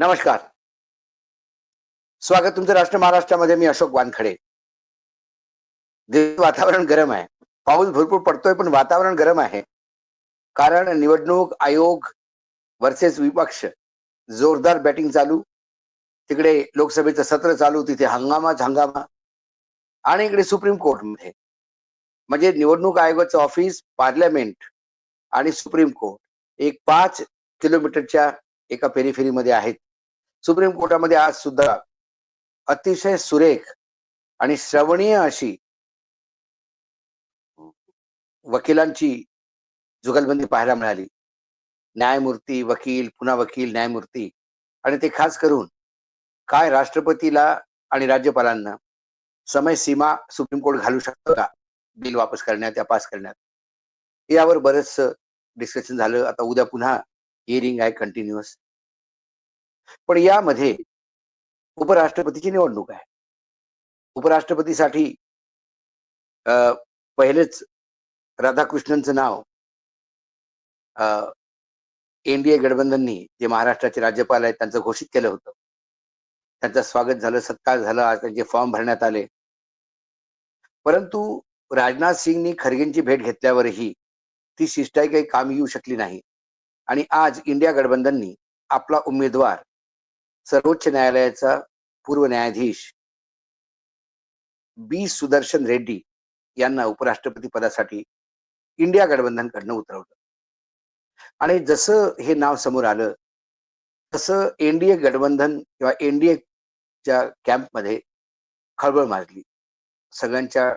नमस्कार. स्वागत तुमचं राष्ट्र महाराष्ट्रामध्ये मी अशोक वानखडे. वातावरण गरम आहे. पाऊस भरपूर पडतोय पण वातावरण गरम आहे. कारण निवडणूक आयोग वर्सेस विपक्ष जोरदार बॅटिंग चालू. तिकडे लोकसभेचं सत्र चालू तिथे हंगामाच हंगामा आणि इकडे सुप्रीम कोर्टमध्ये. म्हणजे निवडणूक आयोगाचं ऑफिस पार्लमेंट आणि सुप्रीम कोर्ट. एक पाच किलोमीटरच्या एका पेरिफेरीमध्ये आहेत. सुप्रीम कोर्टामध्ये आज सुद्धा अतिशय सुरेख आणि श्रवणीय अशी वकिलांची जुगलबंदी पाहायला मिळाली. न्यायमूर्ती वकील पुन्हा वकील न्यायमूर्ती आणि ते खास करून काय राष्ट्रपतीला आणि राज्यपालांना समय सीमा सुप्रीम कोर्ट घालू शकतो का? बिल वापस करण्यात या पास करण्यात. यावर बरंच डिस्कशन झालं. आता उद्या पुन्हा हिअरिंग आहे कंटिन्युअस पण यामध्ये उपराष्ट्रपतीची निवडणूक आहे. उपराष्ट्रपतीसाठी पहिलेच राधाकृष्णनचं नाव एनडीए गठबंधननी जे महाराष्ट्राचे राज्यपाल आहेत त्यांचं घोषित केलं होतं. त्यांचं स्वागत झालं सत्कार झाला आज त्यांचे फॉर्म भरण्यात आले. परंतु राजनाथ सिंगनी खरगेंची भेट घेतल्यावरही ती शिष्टाई काही काम येऊ शकली नाही. आणि आज इंडिया गठबंधननी आपला उमेदवार सर्वोच्च न्यायालयाचा पूर्व न्यायाधीश बी. सुदर्शन रेड्डी यांना उपराष्ट्रपती पदासाठी इंडिया गठबंधनकडनं उतरवलं. आणि जसं हे नाव समोर आलं तसं एनडीए गठबंधन किंवा एनडीएच्या कॅम्पमध्ये खळबळ माजली. सगळ्यांच्या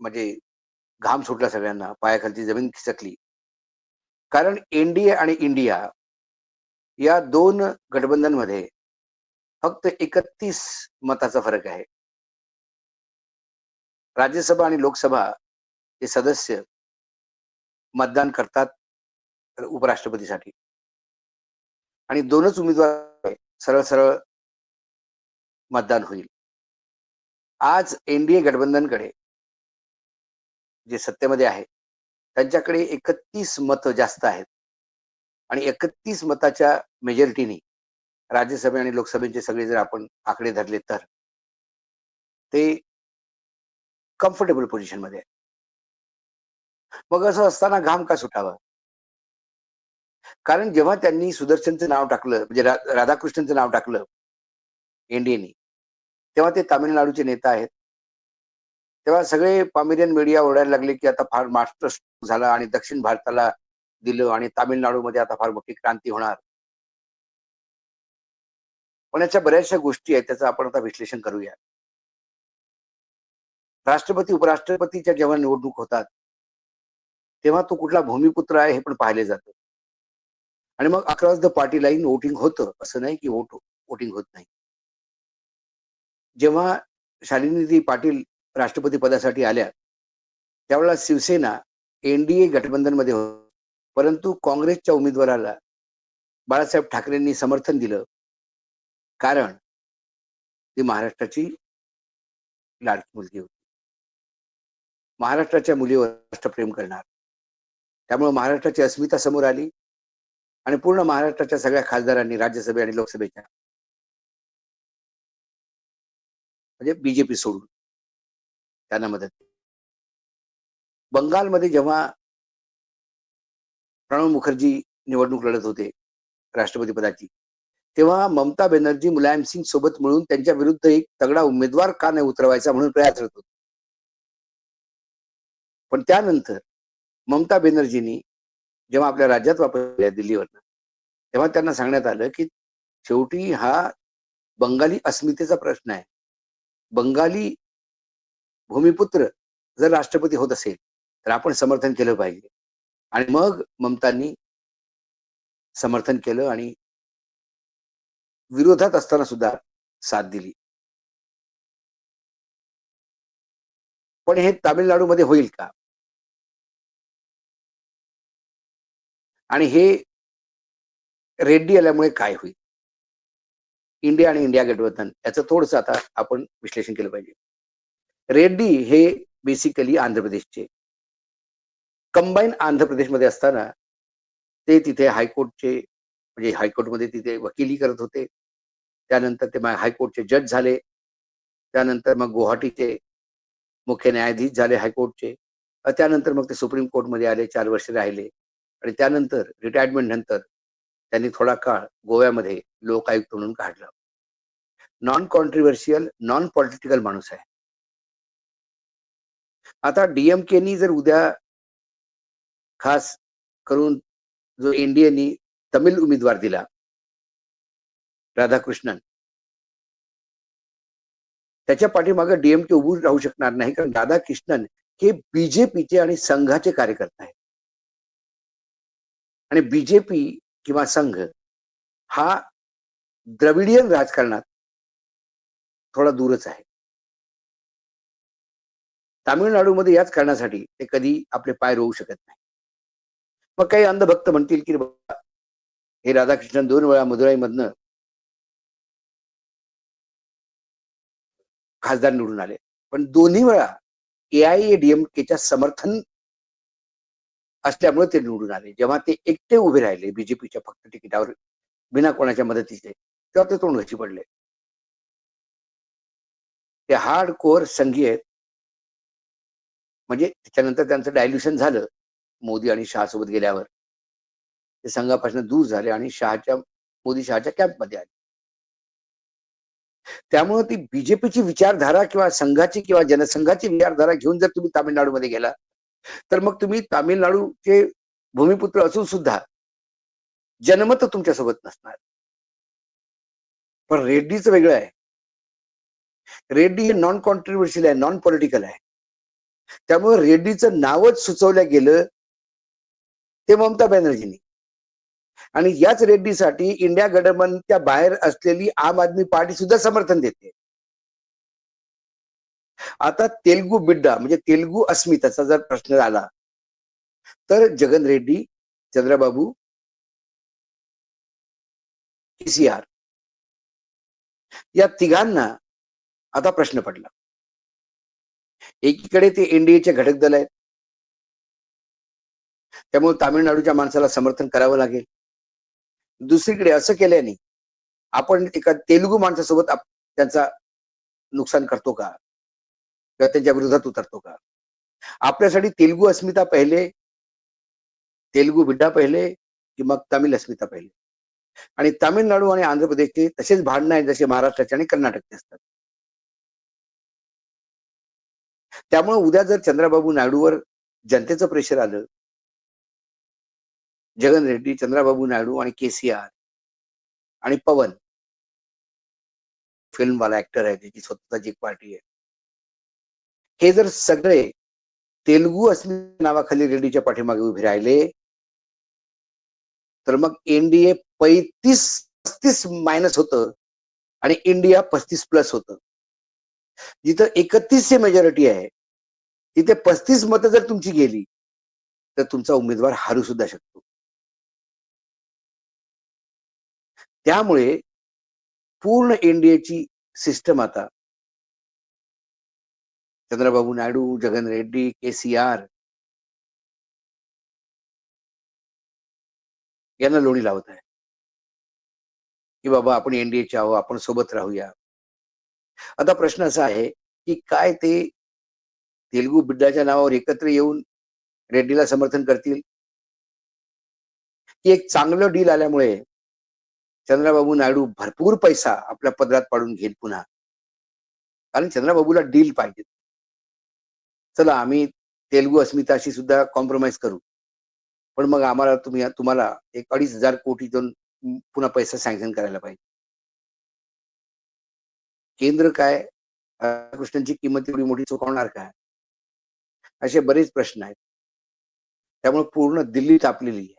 म्हणजे घाम सुटला सगळ्यांना पायाखालची जमीन खिसकली. कारण एनडीए आणि इंडिया या दोन गठबंधनमध्ये फक्त एकतीस मताचा फरक आहे. राज्यसभा आणि लोकसभा हे सदस्य मतदान करतात उपराष्ट्रपतीसाठी. आणि दोनच उमेदवार सरळ सरळ मतदान होईल. आज एनडीए गठबंधनकडे जे सत्तेमध्ये आहे त्यांच्याकडे एकतीस मत जास्त आहेत. आणि एकतीस मताच्या मेजॉरिटीने राज्यसभे आणि लोकसभेचे सगळे जर आपण आकडे धरले तर. ते कम्फर्टेबल पोझिशनमध्ये आहे. मग असं असताना घाम का सुटावा? कारण जेव्हा त्यांनी सुदर्शनचं नाव टाकलं म्हणजे रा- राधाकृष्णनचं नाव टाकलं एनडीएने तेव्हा ते तामिळनाडूचे नेता आहेत. तेव्हा सगळे पामिरियन मीडिया ओढायला लागले की आता फार मास्टर झाला आणि दक्षिण भारताला दिलं आणि तामिळनाडूमध्ये आता फार मोठी क्रांती होणार. पण याच्या बऱ्याचशा गोष्टी आहेत त्याचं आपण आता विश्लेषण करूया. राष्ट्रपती उपराष्ट्रपतीच्या जेव्हा निवडणूक होतात तेव्हा तो कुठला भूमिपुत्र आहे हे पण पाहिले जातं. आणि मग across the party line voting होतं असं नाही की वोट वोटिंग होत नाही. जेव्हा शालिनीदी पाटील राष्ट्रपती पदासाठी आल्या त्यावेळेला शिवसेना एनडीए गठबंधनमध्ये होती परंतु काँग्रेसच्या उमेदवाराला बाळासाहेब ठाकरेंनी समर्थन दिलं. कारण ती महाराष्ट्राची लाडकी मुलगी होती. महाराष्ट्राच्या मुलीवर राष्ट्रप्रेम करणार. त्यामुळे महाराष्ट्राची अस्मिता समोर आली आणि पूर्ण महाराष्ट्राच्या सगळ्या खासदारांनी राज्यसभे आणि लोकसभेच्या म्हणजे बीजेपी सोडून त्यांना मदत बंगालमध्ये जेव्हा प्रणव मुखर्जी निवडणूक लढत होते राष्ट्रपती पदाची. तेव्हा ममता बॅनर्जी मुलायम सिंग सोबत मिळून त्यांच्या विरुद्ध एक तगडा उमेदवार का नाही उतरवायचा म्हणून प्रयास करत होते. पण त्यानंतर ममता बॅनर्जींनी जेव्हा आपल्या राज्यात वापरल्या दिल्लीवरनं तेव्हा त्यांना सांगण्यात आलं की शेवटी हा बंगाली अस्मितेचा प्रश्न आहे. बंगाली भूमिपुत्र जर राष्ट्रपती होत असेल तर आपण समर्थन केलं पाहिजे. आणि मग ममतांनी समर्थन केलं आणि विरोधात असताना सुद्धा साथ दिली. पण हे तामिळनाडूमध्ये होईल का? आणि हे रेड्डी आल्यामुळे काय होईल? इंडिया आणि इंडिया गठबंधन याचं थोडस आता आपण विश्लेषण केलं पाहिजे. रेड्डी हे बेसिकली आंध्र प्रदेशचे कंबाईन आंध्र प्रदेशमध्ये असताना ते तिथे हायकोर्टचे म्हणजे हायकोर्टमध्ये तिथे वकिली करत होते. त्यानंतर ते हायकोर्टचे जज झाले. त्यानंतर मग गुवाहाटीचे मुख्य न्यायाधीश झाले हायकोर्टचे. त्यानंतर मग ते सुप्रीम कोर्टमध्ये आले चार वर्ष राहिले. आणि त्यानंतर रिटायरमेंट नंतर त्यांनी थोडा काळ गोव्यामध्ये लोकायुक्त म्हणून काढलं. नॉन कॉन्ट्रिव्हर्शियल नॉन पॉलिटिकल माणूस आहे. आता डीएमकेनी जर उद्या खास करून जो एनडीएनी तमिळ उमेदवार दिला राधाकृष्णन. त्याच्या पाठीमागे डीएमके उभू राहू शकणार नाही कारण राधाकृष्णन हे बीजेपीचे आणि संघाचे कार्यकर्ते आहेत. आणि बीजेपी किंवा संघ हा द्रविडियन राजकारणात थोडा दूरच आहे. तामिळनाडूमध्ये याच कारणासाठी ते कधी आपले पाय रोवू शकत नाही. मग काही अंधभक्त म्हणतील की हे राधाकृष्णन दोन वेळा मधुराईमधनं खासदार निवडून आले. पण दोन्ही वेळा एआयएडीएमकेच्या समर्थन असल्यामुळे ते निवडून आले. जेव्हा ते एकटे उभे राहिले बीजेपीच्या फक्त तिकिटावर बिना कोणाच्या मदतीचे तेव्हा ते तोंड घशी पडले. ते हार्ड कोअर संघी आहेत. म्हणजे त्याच्यानंतर त्यांचं डायल्युशन झालं. मोदी आणि शहासोबत गेल्यावर. ते संघापासून दूर झाले आणि शहाच्या मोदी शहाच्या कॅम्पमध्ये आले. त्यामुळे ती बीजेपीची विचारधारा किंवा संघाची किंवा जनसंघाची विचारधारा घेऊन जर तुम्ही तामिळनाडूमध्ये गेला तर मग तुम्ही तामिळनाडूचे भूमिपुत्र असून सुद्धा जनमत तुमच्यासोबत नसणार. पण रेड्डीचं वेगळं आहे. रेड्डी हे नॉन कॉन्ट्रिब्युशियल आहे नॉन पॉलिटिकल आहे. त्यामुळे रेड्डीचं नावच सुचवलं गेलं ते ममता बॅनर्जींनी. आणि याच रेड्डीसाठी इंडिया गठबंधनच्या बाहेर असलेली आम आदमी पार्टी सुद्धा समर्थन देते. आता तेलगू बिड्डा म्हणजे तेलगू अस्मिताचा जर प्रश्न आला तर जगन रेड्डी चंद्रबाबू केसीआर या तिघांना आता प्रश्न पडला. एकीकडे ते एनडीएचे घटक दल आहेत त्यामुळे तामिळनाडूच्या माणसाला समर्थन करावं लागेल. दुसरीकडे असं केल्याने आपण एका तेलुगू माणसासोबत त्यांचा नुकसान करतो का? किंवा त्यांच्या विरोधात उतरतो का? आपल्यासाठी तेलुगू अस्मिता पहिले तेलुगू बिड्डा पहिले की मग तामिळ अस्मिता पहिले. आणि तामिळनाडू आणि आंध्र प्रदेशचे तसेच भांडणं आहेत जसे महाराष्ट्राचे आणि कर्नाटकचे असतात. त्यामुळे उद्या जर चंद्राबाबू नायडूवर जनतेचं प्रेशर आलं जगन रेड्डी चंद्राबाबू नायडू आणि केसीआर आणि पवन. फिल्मवाला ऍक्टर आहे त्याची स्वतःची एक पार्टी आहे. हे जर सगळे तेलुगू असलेल्या नावाखाली रेड्डीच्या पाठीमागे उभे राहिले तर मग एनडीए पैतीस पस्तीस मायनस होत आणि इंडिया पस्तीस प्लस होत. जिथं एकतीसशे मेजॉरिटी आहे तिथे पस्तीस मतं जर तुमची गेली तर तुमचा उमेदवार हारू सुद्धा शकतो. त्यामुळे पूर्ण एनडीएची सिस्टम आता चंद्रबाबू नायडू, जगन रेड्डी, केसीआर यांना लोणी लावत आहे. की बाबा आपण एनडीएचे आहो आपण सोबत राहूया. आता प्रश्न असा आहे की काय ते तेलगू बिड्डाच्या नावावर एकत्र येऊन रेड्डीला समर्थन करतील? की एक चांगलं डील आल्यामुळे चंद्रबाबू नायडू भरपूर पैसा आपल्या पदरात पाडून घेईल पुन्हा. कारण चंद्रबाबूला डील पाहिजे. चला आम्ही तेलगू अस्मिताशी सुद्धा कॉम्प्रोमाइज करू. पण मग आम्हाला तुम्ही तुम्हाला एक अडीच हजार कोटी दोन पुन्हा पैसा सँक्शन करायला पाहिजे. केंद्र काय? कृष्णांची किंमत एवढी मोठी चुकवणार काय असे बरेच प्रश्न आहेत. त्यामुळे पूर्ण दिल्ली तापलेली आहे.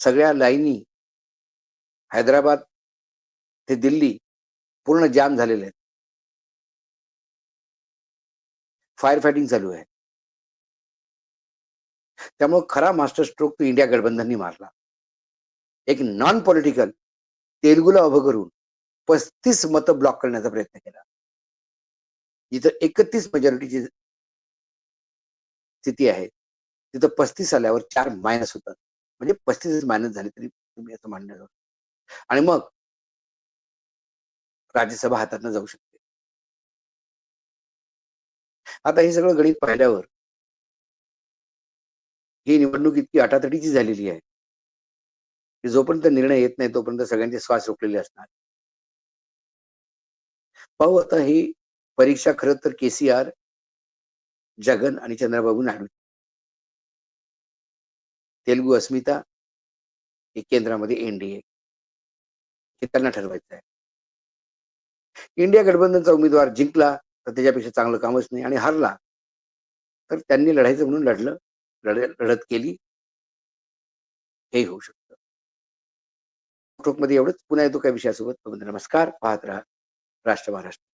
सगळ्या लाईनी हैदराबाद ते दिल्ली पूर्ण जाम झालेले आहेत. फायर फायटिंग चालू आहे. त्यामुळे खरा मास्टर स्ट्रोक तो इंडिया गठबंधननी मारला. एक नॉन पॉलिटिकल तेलगूला उभं करून पस्तीस मतं ब्लॉक करण्याचा प्रयत्न केला. जिथं एकतीस मेजॉरिटीची स्थिती आहे. तिथं पस्तीस आल्यावर चार मायनस होतात. म्हणजे पस्तीस मायनस झाले तरी तुम्ही असं मांडणार आणि मग राज्यसभा हातातनं जाऊ शकते. आता हे सगळं गणित पाहिल्यावर ही निवडणूक इतकी अटातटीची झालेली आहे की जोपर्यंत निर्णय येत नाही तोपर्यंत सगळ्यांचे श्वास रोखलेले असणार. पाहू आता ही परीक्षा खरं तर केसीआर जगन आणि चंद्रबाबू नायडू. तेलुगू अस्मिता हे केंद्रामध्ये एनडीए हे त्यांना ठरवायचं आहे. इंडिया गठबंधनचा उमेदवार जिंकला तर त्याच्यापेक्षा चांगलं कामच नाही आणि हारला. तर त्यांनी लढायचं म्हणून लढलं लढत केली. हे होऊ शकतं. मध्ये एवढंच. पुन्हा येतो काय विषयासोबत. नमस्कार. पाहत राहा. राष्ट्र महाराष्ट्र.